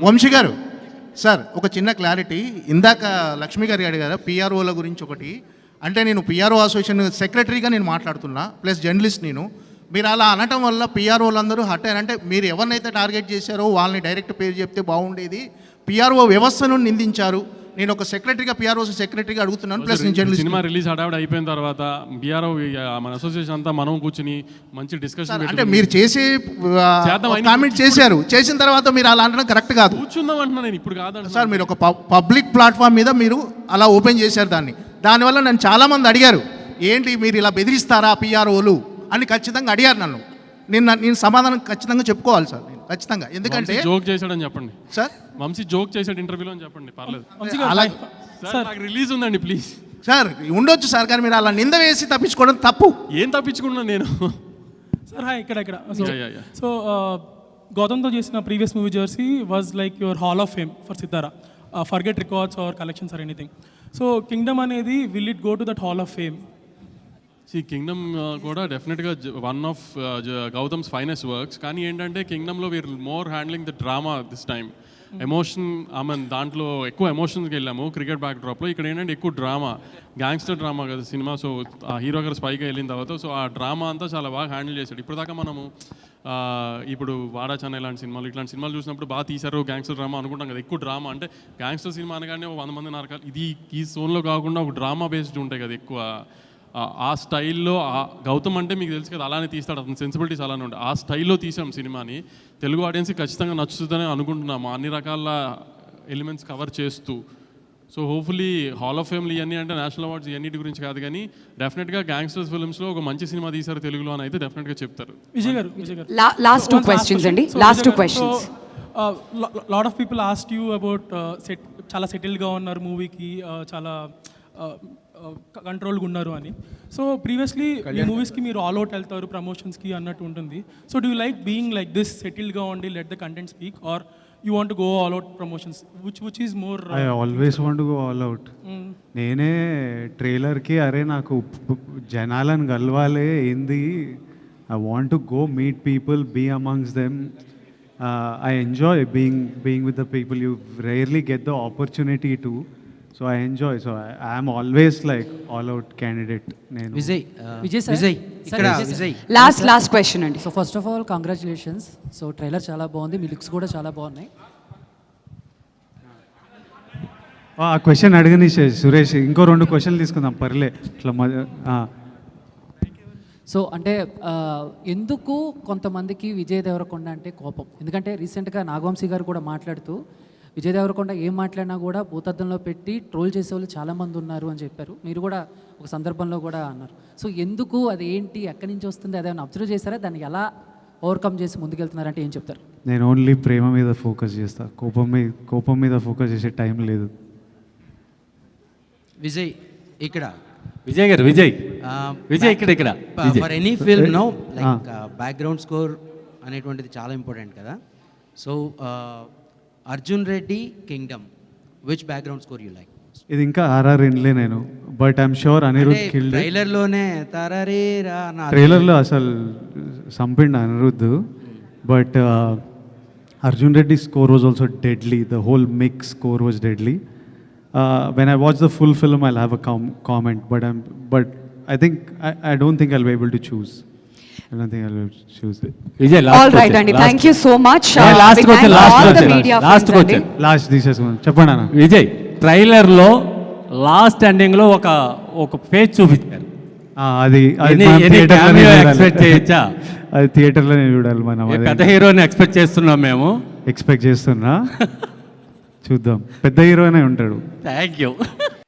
వంశీ గారు సార్ ఒక చిన్న క్లారిటీ. ఇందాక లక్ష్మి గారు అడిగారు పిఆర్ఓల గురించి ఒకటి. అంటే నేను పిఆర్ఓ అసోసియేషన్ సెక్రటరీగా నేను మాట్లాడుతున్నా ప్లస్ జర్నలిస్ట్ నేను. మీరు అలా అనటం వల్ల పిఆర్ఓలు అందరూ హట్ అంటే మీరు ఎవరినైతే టార్గెట్ చేశారో వాళ్ళని డైరెక్ట్ పేరు చెప్తే బాగుండేది. పిఆర్ఓ వ్యవస్థను నిందించారు. నేను ఒక సెక్రటరీగా పిఆర్ఓ సెక్రటరీగా అడుగుతున్నాను ప్లస్ నేను సినిమా రిలీజ్ హడావిడి అయిపోయిన తర్వాత బీఆర్ఓ మన అసోసియేషన్ అంతా మనం కూర్చుని మంచి డిస్కషన్ అంటే మీరు చేసే కామెంట్ చేశారు. చేసిన తర్వాత మీరు అలా అనడం కరెక్ట్ కాదు. కూర్చుందాం అంటున్నా నేను ఇప్పుడు కాదండి సార్ మీరు ఒక పబ్లిక్ ప్లాట్ఫామ్ మీద మీరు అలా ఓపెన్ చేశారు దాన్ని. దానివల్ల నన్ను చాలామంది అడిగారు ఏంటి మీరు ఇలా బెదిరిస్తారా పిఆర్ఓలు అని ఖచ్చితంగా అడిగారు నన్ను. నేను నేను సమాధానం ఖచ్చితంగా చెప్పుకోవాలి సార్ నేను ఖచ్చితంగా. ఎందుకంటే జోక్ చేశాడని చెప్పండి. సార్? వంశీ జోక్ చేశాడు ఇంటర్వ్యూలో అని చెప్పండి పర్లేదు. అలా సార్ నాకు రిలీజ్ ఉందండి ప్లీజ్ సార్ ఉండొచ్చు సార్ కానీ మీరు అలా నింద వేసి తప్పించుకోవడం తప్పు. ఏం తప్పించుకున్నా నేను? సార్ హాయ్ ఇక్కడ ఇక్కడ. సో. సో గౌతమ్తో చేసిన previous movie Jersey was like your hall of fame for Sithara forget records or collections or anything so Kingdom అనేది will it go to that hall of fame see Kingdom uh, కూడా డెఫినెట్గా one of Gautam's finest works కానీ ఏంటంటే కింగ్డమ్లో we're more handling the drama this time emotion ఆమె దాంట్లో ఎక్కువ ఎమోషన్స్కి వెళ్ళాము. Cricket back డ్రాప్లో ఇక్కడ ఏంటంటే ఎక్కువ డ్రామా గ్యాంగ్స్టర్ డ్రామా కదా సినిమా. సో ఆ హీరో గారు స్పైగా వెళ్ళిన తర్వాత సో ఆ డ్రామా అంతా చాలా బాగా హ్యాండిల్ చేశాడు. ఇప్పుడు దాకా మనము ఇప్పుడు వాడా చెన్నై ఇలాంటి సినిమాలు ఇట్లాంటి సినిమాలు చూసినప్పుడు బాగా తీశారు గ్యాంగ్స్టర్ డ్రామా అనుకుంటాం కదా. ఎక్కువ డ్రామా అంటే గ్యాంగ్స్టర్ సినిమా అనగానే ఒక వంద మంది నరకాలు. ఇది ఈ జోన్లో కాకుండా ఒక డ్రామా బేస్డ్ ఉంటాయి కదా ఎక్కువ. ఆ- ఆ స్టైల్లో ఆ గౌతమ్ అంటే మీకు తెలుసు కదా అలానే తీస్తాడు. అతని సెన్సిబిలిటీస్ అలానే ఉంటాయి. ఆ స్టైల్లో తీసాం సినిమాని. తెలుగు ఆడియన్స్కి ఖచ్చితంగా నచ్చుతుందని అనుకుంటున్నాము. అన్ని రకాల ఎలిమెంట్స్ కవర్ చేస్తూ. సో హోప్ఫుల్లీ హాల్ ఆఫ్ ఫేమ్లు ఇవన్నీ అంటే నేషనల్ అవార్డ్స్ ఇవన్నిటి గురించి కాదు కానీ డెఫినెట్గా గ్యాంగ్స్టర్స్ ఫిల్మ్స్లో ఒక మంచి సినిమా తీశారు తెలుగులో అని అయితే డెఫినెట్గా చెప్తారు. విజయ్ గారు విజయ్ గారు. La- last two questions అండి. Last two questions. Lot of people asked you about set uh, చాలా సెటిల్గా ఉన్నారు మూవీకి చాలా కంట్రోల్గా ఉన్నారు అని. సో ప్రీవియస్లీ ఈ మూవీస్కి మీరు ఆల్ అవుట్ వెళ్తారు ప్రమోషన్స్కి అన్నట్టు ఉంటుంది. So do like being like this సెటిల్గా ఉండి let the content speak or you want go all out promotions which which is more I always want go all out నేనే ట్రైలర్కి అరే నాకు జనాలను కలవాలి ఏంది? I want to go meet people be amongst them I enjoy being being with the people you rarely get the opportunity to so I enjoy so I'm always like all out candidate నేను Vijay Vijay sir. Vijay ఇక్కడ Vijay last last question అండి. So first of all congratulations so trailer చాలా బాగుంది మీ looks కూడా చాలా బాగున్నాయి. ఆ question అడగని సురేష్ ఇంకో రెండు క్వశ్చన్లు తీసుకుందాం పర్లే. ఇట్లా. సో అంటే ఎందుకు కొంతమందికి విజయ్ దేవరకొండ అంటే కోపం? ఎందుకంటే రీసెంట్గా నాగవంశీ గారు కూడా మాట్లాడుతూ విజయ్ దేవరకొండ ఏం మాట్లాడినా కూడా భూతద్దంలో పెట్టి ట్రోల్ చేసే వాళ్ళు చాలామంది ఉన్నారు అని చెప్పారు. మీరు కూడా ఒక సందర్భంలో కూడా అన్నారు. సో ఎందుకు అది ఏంటి? ఎక్కడి నుంచి వస్తుంది? అదేమైనా అబ్జర్వ్ చేశారా? దాన్ని ఎలా ఓవర్కమ్ చేసి ముందుకెళ్తున్నారంటే ఏం చెప్తారు? నేను ఓన్లీ ప్రేమ మీద ఫోకస్ చేస్తా. కోపం మీద కోపం మీద ఫోకస్ చేసే టైం లేదు. విజయ్ ఇక్కడ. విజయ్ గారు విజయ్. విజయ్ ఇక్కడ ఇక్కడ. For any film no like background score అనేటువంటిది చాలా ఇంపార్టెంట్ కదా. So Arjun Reddy Kingdom. Which background score you like ఇది ఇంకా ఆర్ఆర్ ఇన్లే నేను. But I'm sure Anirudh killed ట్రైలర్లోనే తారరే రా నా ట్రైలర్లో అసలు సంపిండి Anirudh. But Arjun Reddy score was also deadly the whole mix score was deadly when I watch the full film I have a comment but I'm but I think I don't think I'll be able to చూస్ చూస్ Vijay all right అండి thank you so much last చెప్పండి ఎండింగ్లో ఒక ఒక page చూపించారు. ఆ, అది expect చేయొచ్చా? అది థియేటర్లోనే చూడాలి మనం పెద్ద హీరోని ఎక్స్పెక్ట్ చేస్తున్నాం మేము? ఎక్స్పెక్ట్ చేస్తున్నా? చూద్దాం. పెద్ద హీరోనే ఉంటాడు. Thank you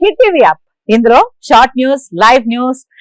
hit TV app. ఇందులో short news live news